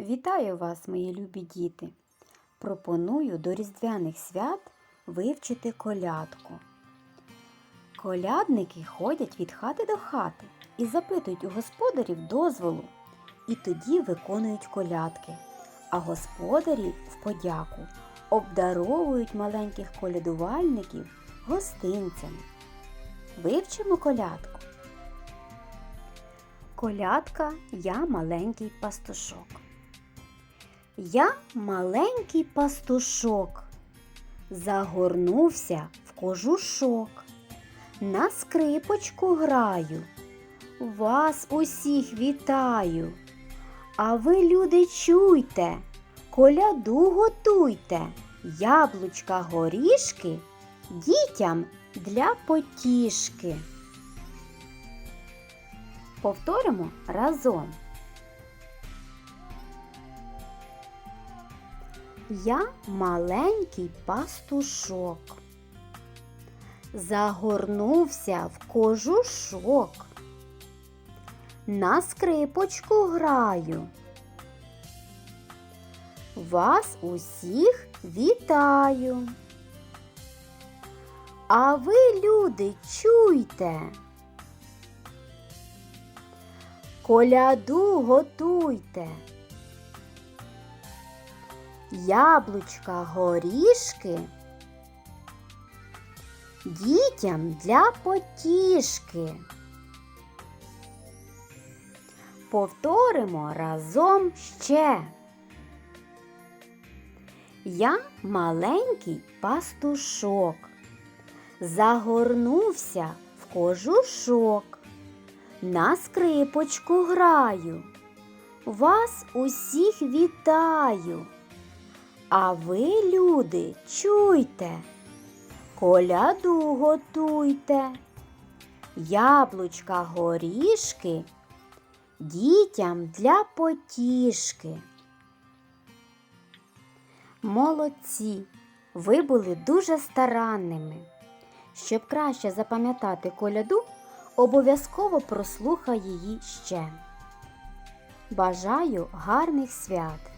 Вітаю вас, мої любі діти! Пропоную до Різдвяних свят вивчити колядку. Колядники ходять від хати до хати і запитують у господарів дозволу, і тоді виконують колядки, а господарі в подяку обдаровують маленьких колядувальників гостинцями. Вивчимо колядку. Колядка я маленький пастушок. Я маленький пастушок, загорнувся в кожушок, на скрипочку граю, вас усіх вітаю. А ви, люди, чуйте, коляду готуйте, яблучка горішки дітям для потішки. Повторимо разом. Я маленький пастушок. Загорнувся в кожушок. На скрипочку граю. Вас усіх вітаю. А ви, люди, чуйте. Коляду готуйте. Яблучка горішки дітям для потішки. Повторимо разом ще. Я маленький пастушок, загорнувся в кожушок, на скрипочку граю, вас усіх вітаю. А ви, люди, чуйте, коляду готуйте, яблучка горішки дітям для потішки. Молодці, ви були дуже старанними. Щоб краще запам'ятати коляду, обов'язково прослухай її ще. Бажаю гарних свят!